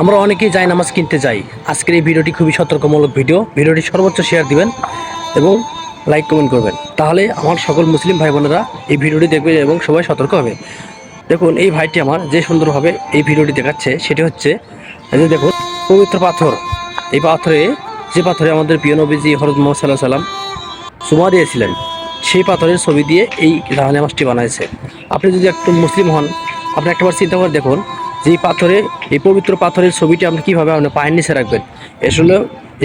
আমরা অনেকেই যাই নামাজ কিনতে যাই। আজকের এই ভিডিওটি খুবই সতর্কমূলক ভিডিও। ভিডিওটি সর্বোচ্চ শেয়ার দিবেন এবং লাইক কমেন্ট করবেন। তাহলে আমার সকল মুসলিম ভাই বোনেরা এই ভিডিওটি দেখবে এবং সবাই সতর্ক হবে। দেখুন, এই ভাইটি আমার যে সুন্দরভাবে এই ভিডিওটি দেখাচ্ছে, সেটি হচ্ছে যে দেখুন, পবিত্র পাথর। এই পাথরে, যে পাথরে আমাদের প্রিয় নবীজি হরত মোহাম্মদ সাল্লাহ সাল্লাম সুমা দিয়েছিলেন, সেই পাথরের ছবি দিয়ে এই জাহানে মাছটি বানাইছে। আপনি যদি একটু মুসলিম হন, আপনি একটাবার চিন্তা করে দেখুন যে এই পাথরে এই পবিত্র পাথরের ছবিটি আপনি কীভাবে আপনি পায়ের নিচে রাখবেন? আসলে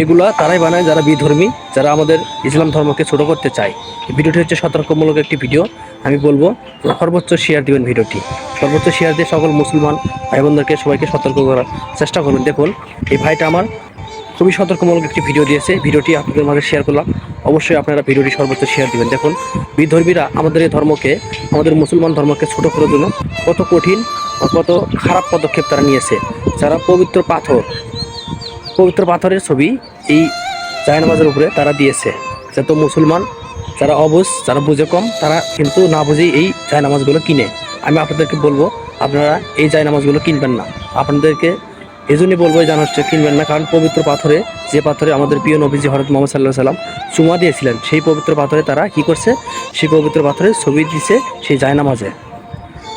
এগুলো তারাই বানায় যারা বিধর্মী, যারা আমাদের ইসলাম ধর্মকে ছোট করতে চায়। এই ভিডিওটি হচ্ছে সতর্কমূলক একটি ভিডিও। আমি বলব, সর্বোচ্চ শেয়ার দিবেন ভিডিওটি। সর্বোচ্চ শেয়ার দিয়ে সকল মুসলমান ভাই বোনদেরকে সবাইকে সতর্ক করার চেষ্টা করবেন দেখুন, এই ভাইটা আমার খুবই সতর্কমূলক একটি ভিডিও দিয়েছে। ভিডিওটি আপনাদের মাঝে শেয়ার করলাম। অবশ্যই আপনারা ভিডিওটি সর্বোচ্চ শেয়ার দিবেন। দেখুন, বিধর্মীরা আমাদের এই ধর্মকে, আমাদের মুসলমান ধর্মকে ছোট করার জন্য কত কঠিন কত খারাপ পদক্ষেপ তারা নিয়েছে। যারা পবিত্র পাথর, পবিত্র পাথরের ছবি এই জায়নামাজের উপরে তারা দিয়েছে। যত মুসলমান, যারা অবুজ, যারা বুঝে কম, তারা কিন্তু না বুঝেই এই জায়নামাজগুলো কিনে। আমি আপনাদেরকে বলব, আপনারা এই জায়নামাজগুলো কিনবেন না। আপনাদেরকে এই জন্যই বলব এই হচ্ছে কিনবেন না। কারণ পবিত্র পাথরে, যে পাথরে আমাদের প্রিয় নবীজি হরত মোহাম্মদ সাল্লাহ সাল্লাম চুমা দিয়েছিলেন, সেই পবিত্র পাথরে তারা কি করছে? সেই পবিত্র পাথরের ছবি দিছে সেই জায়নামাজে।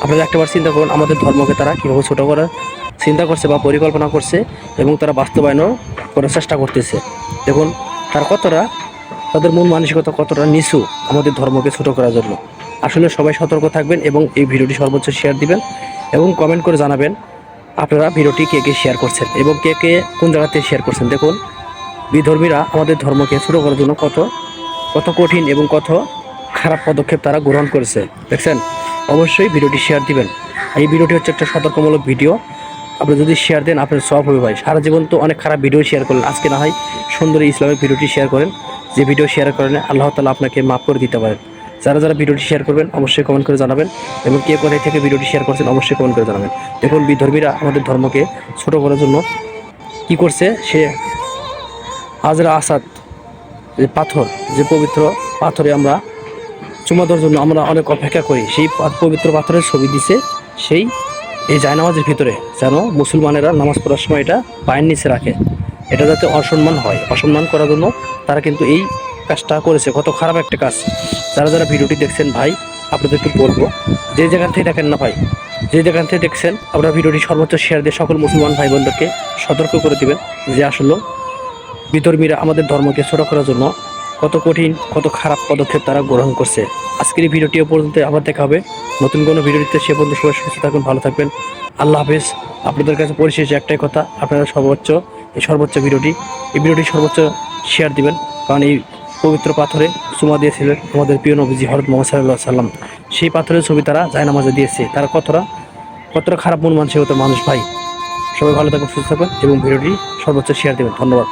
আপনারা একটাবার চিন্তা করুন, আমাদের ধর্মকে তারা কীভাবে ছোটো করার চিন্তা করছে বা পরিকল্পনা করছে এবং তারা বাস্তবায়নও করার চেষ্টা করতেছে। দেখুন, তার কতটা, তাদের মন মানসিকতা কতটা নিচু আমাদের ধর্মকে ছোট করার জন্য। আসলে সবাই সতর্ক থাকবেন এবং এই ভিডিওটি সর্বোচ্চ শেয়ার দিবেন এবং কমেন্ট করে জানাবেন আপনারা ভিডিওটি কে কে শেয়ার করছেন এবং কে কে কোন জায়গাতে শেয়ার করছেন? দেখুন, বিধর্মীরা আমাদের ধর্মকে ছোট করার জন্য কত কত কঠিন এবং কত খারাপ পদক্ষেপ তারা গ্রহণ করেছে। দেখছেন? অবশ্যই ভিডিওটি শেয়ার দিবেন। এই ভিডিওটি হচ্ছে একটা সতর্কমূলক ভিডিও। আপনি যদি শেয়ার দেন, আপনার সব হবে ভাই। সারা জীবন তো অনেক খারাপ ভিডিও শেয়ার করলেন। আজকে না হয় সুন্দর ইসলামের ভিডিওটি শেয়ার করেন। যে ভিডিও শেয়ার করেন, আল্লাহ তালা আপনাকে মাফ করে দিতে পারেন। যারা যারা ভিডিওটি শেয়ার করবেন, অবশ্যই কমেন্ট করে জানাবেন এবং কে কোথায় থেকে ভিডিওটি শেয়ার করছেন, অবশ্যই কমেন্ট করে জানাবেন। দেখুন, বিধর্মীরা আমাদের ধর্মকে ছোট করার জন্য কি করছে? সে হাজরা আসাদ, যে পাথর, যে পবিত্র পাথরে আমরা চুমা দেওয়ার জন্য আমরা অনেক অপেক্ষা করি। সেই পবিত্র পাথরের ছবি দিছে সেই এই জায়নামাজের ভিতরে, যেন মুসলমানেরা নামাজ পড়ার সময় এটা পায়ের নিচে রাখে। এটা যাতে অসম্মান হয়। অসম্মান করার জন্য তারা কিন্তু এই কাজটা করেছে, কত খারাপ একটা কাজ। যারা যারা ভিডিওটি দেখছেন ভাই, আপনাদেরকে বলব, যে যেখান থেকে দেখেন না ভাই, যে যেখান থেকে দেখছেন, আপনারা ভিডিওটি সর্বোচ্চ শেয়ার দিয়ে সকল মুসলমান ভাই বোনদেরকে সতর্ক করে দিবেন, যে আসলে বিধর্মীরা আমাদের ধর্মকে ছোট করার জন্য কত কঠিন, কত খারাপ পদক্ষেপ তারা গ্রহণ করছে। আজকের এই ভিডিওটি পর্যন্ত, আবার দেখা হবে নতুন কোনো ভিডিওতে, সে পর্যন্ত সবাই সুস্থ থাকুন, ভালো থাকবেন। আল্লাহ হাফেজ। আপনাদের কাছে পরিশেষে একটাই কথা, আপনারা সর্বোচ্চ, এই সর্বোচ্চ ভিডিওটি, এই ভিডিওটি সর্বোচ্চ শেয়ার দিবেন, কারণ এই পবিত্র পাথরে চুমা দিয়েছিলেন আমাদের প্রিয় নবীজি হরত মোহাম্মদ সাল্লাহ সাল্লাম। সেই পাথরের ছবি তারা জায়নামাজে দিয়েছে। তারা কতটা কতটা খারাপ মন মানসিকতা মানুষ ভাই? সবাই ভালো থাকুন, সুস্থ থাকুন এবং ভিডিওটি সর্বোচ্চ শেয়ার দেবেন। ধন্যবাদ।